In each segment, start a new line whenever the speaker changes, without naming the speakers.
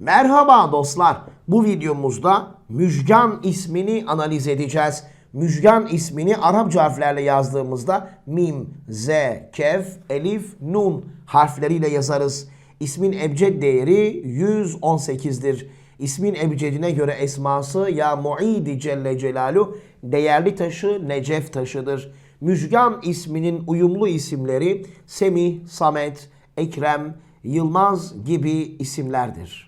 Merhaba dostlar. Bu videomuzda Müjgan ismini analiz edeceğiz. Müjgan ismini Arapça harflerle yazdığımızda mim, z, kef, elif, nun harfleriyle yazarız. İsmin ebced değeri 118'dir. İsmin ebcedine göre esması ya muidi celle celalu değerli taşı necef taşıdır. Müjgan isminin uyumlu isimleri Semih, Samet, Ekrem, Yılmaz gibi isimlerdir.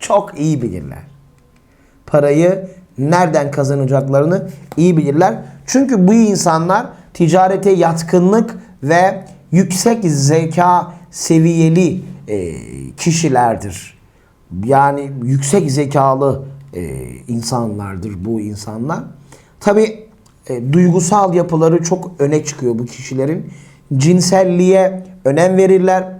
çok iyi bilirler. Parayı nereden kazanacaklarını iyi bilirler. Çünkü bu insanlar ticarete yatkınlık ve yüksek zeka seviyeli e, kişilerdir. Yani yüksek zekalı e, insanlardır bu insanlar. Tabi duygusal yapıları çok öne çıkıyor bu kişilerin. Cinselliğe önem verirler.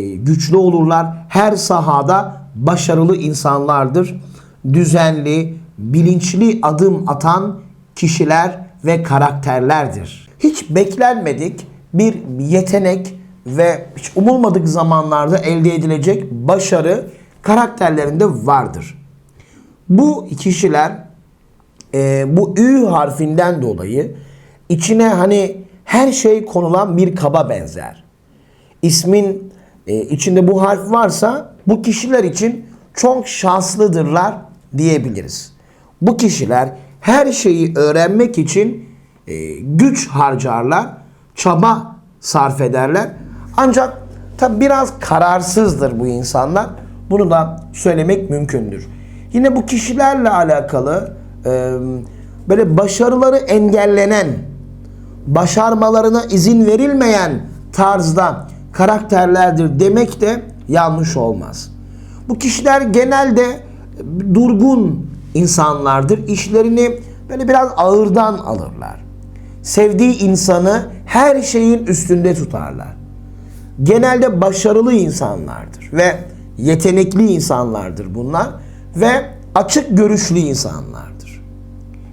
güçlü olurlar. Her sahada başarılı insanlardır. Düzenli, bilinçli adım atan kişiler ve karakterlerdir. Hiç beklenmedik bir yetenek ve hiç umulmadık zamanlarda elde edilecek başarı karakterlerinde vardır. Bu kişiler e, bu ü harfinden dolayı içine hani her şey konulan bir kaba benzer. İsmin e, içinde bu harf varsa bu kişiler için çok şanslıdırlar diyebiliriz. Bu kişiler her şeyi öğrenmek için e, güç harcarlar, çaba sarf ederler. Ancak tabi biraz kararsızdır bu insanlar. Bunu da söylemek mümkündür. Yine bu kişilerle alakalı e, böyle başarıları engellenen, başarmalarına izin verilmeyen tarzda karakterlerdir demek de yanlış olmaz. Bu kişiler genelde durgun insanlardır. İşlerini böyle biraz ağırdan alırlar. Sevdiği insanı her şeyin üstünde tutarlar. Genelde başarılı insanlardır ve yetenekli insanlardır bunlar ve açık görüşlü insanlardır.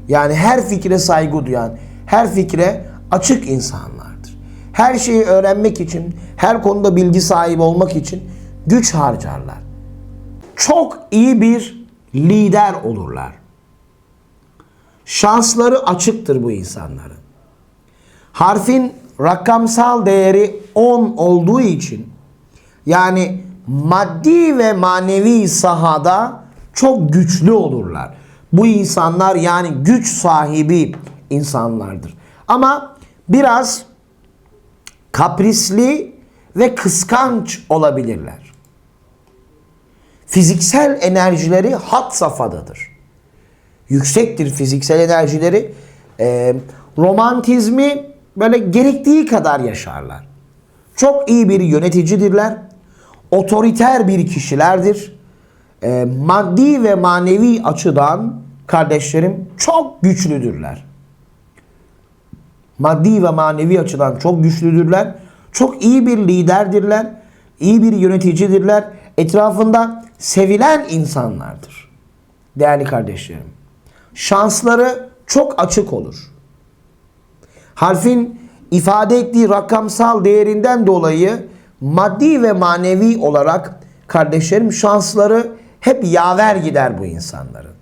Yani her fikre saygı duyan, her fikre açık insanlardır. Her şeyi öğrenmek için, her konuda bilgi sahibi olmak için güç harcarlar. Çok iyi bir lider olurlar. Şansları açıktır bu insanların. Harfin rakamsal değeri 10 olduğu için yani maddi ve manevi sahada çok güçlü olurlar. Bu insanlar yani güç sahibi insanlardır. Ama biraz kaprisli ve kıskanç olabilirler. Fiziksel enerjileri hat safhadadır. Yüksektir fiziksel enerjileri. Ee, romantizmi böyle gerektiği kadar yaşarlar. Çok iyi bir yöneticidirler. Otoriter bir kişilerdir. Ee, maddi ve manevi açıdan kardeşlerim çok güçlüdürler maddi ve manevi açıdan çok güçlüdürler. Çok iyi bir liderdirler. iyi bir yöneticidirler. Etrafında sevilen insanlardır. Değerli kardeşlerim. Şansları çok açık olur. Harfin ifade ettiği rakamsal değerinden dolayı maddi ve manevi olarak kardeşlerim şansları hep yaver gider bu insanların.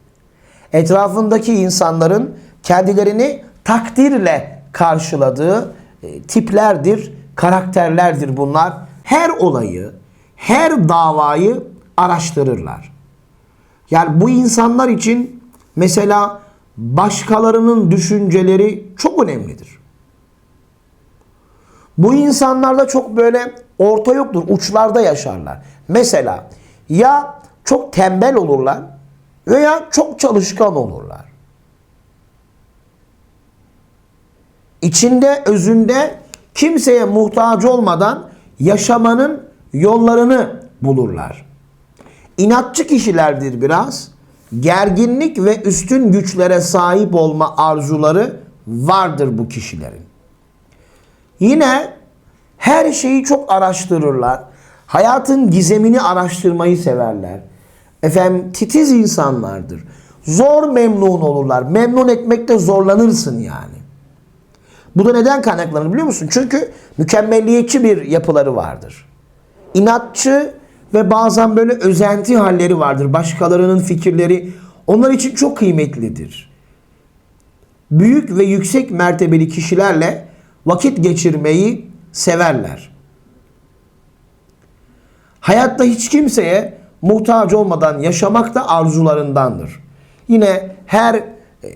Etrafındaki insanların kendilerini takdirle karşıladığı e, tiplerdir, karakterlerdir bunlar. Her olayı, her davayı araştırırlar. Yani bu insanlar için mesela başkalarının düşünceleri çok önemlidir. Bu insanlarda çok böyle orta yoktur. Uçlarda yaşarlar. Mesela ya çok tembel olurlar veya çok çalışkan olurlar. İçinde, özünde kimseye muhtaç olmadan yaşamanın yollarını bulurlar. İnatçı kişilerdir biraz. Gerginlik ve üstün güçlere sahip olma arzuları vardır bu kişilerin. Yine her şeyi çok araştırırlar. Hayatın gizemini araştırmayı severler. Efendim titiz insanlardır. Zor memnun olurlar. Memnun etmekte zorlanırsın yani. Bu da neden kaynaklanır biliyor musun? Çünkü mükemmelliyetçi bir yapıları vardır. İnatçı ve bazen böyle özenti halleri vardır. Başkalarının fikirleri onlar için çok kıymetlidir. Büyük ve yüksek mertebeli kişilerle vakit geçirmeyi severler. Hayatta hiç kimseye muhtaç olmadan yaşamak da arzularındandır. Yine her e,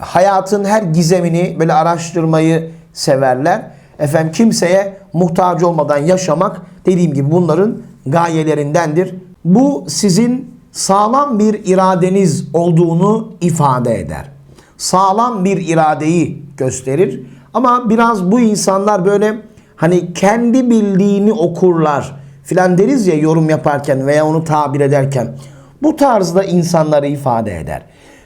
hayatın her gizemini böyle araştırmayı severler. Efendim kimseye muhtaç olmadan yaşamak dediğim gibi bunların gayelerindendir. Bu sizin sağlam bir iradeniz olduğunu ifade eder. Sağlam bir iradeyi gösterir. Ama biraz bu insanlar böyle hani kendi bildiğini okurlar filan deriz ya yorum yaparken veya onu tabir ederken. Bu tarzda insanları ifade eder.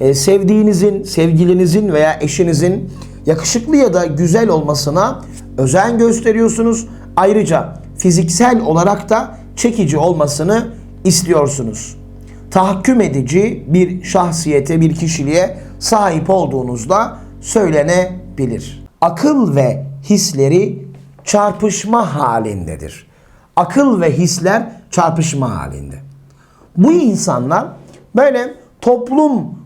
Ee, sevdiğinizin, sevgilinizin veya eşinizin yakışıklı ya da güzel olmasına özen gösteriyorsunuz. Ayrıca fiziksel olarak da çekici olmasını istiyorsunuz. Tahakküm edici bir şahsiyete, bir kişiliğe sahip olduğunuzda söylenebilir. Akıl ve hisleri çarpışma halindedir. Akıl ve hisler çarpışma halinde. Bu insanlar böyle toplum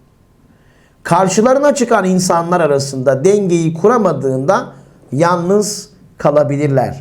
Karşılarına çıkan insanlar arasında dengeyi kuramadığında yalnız kalabilirler.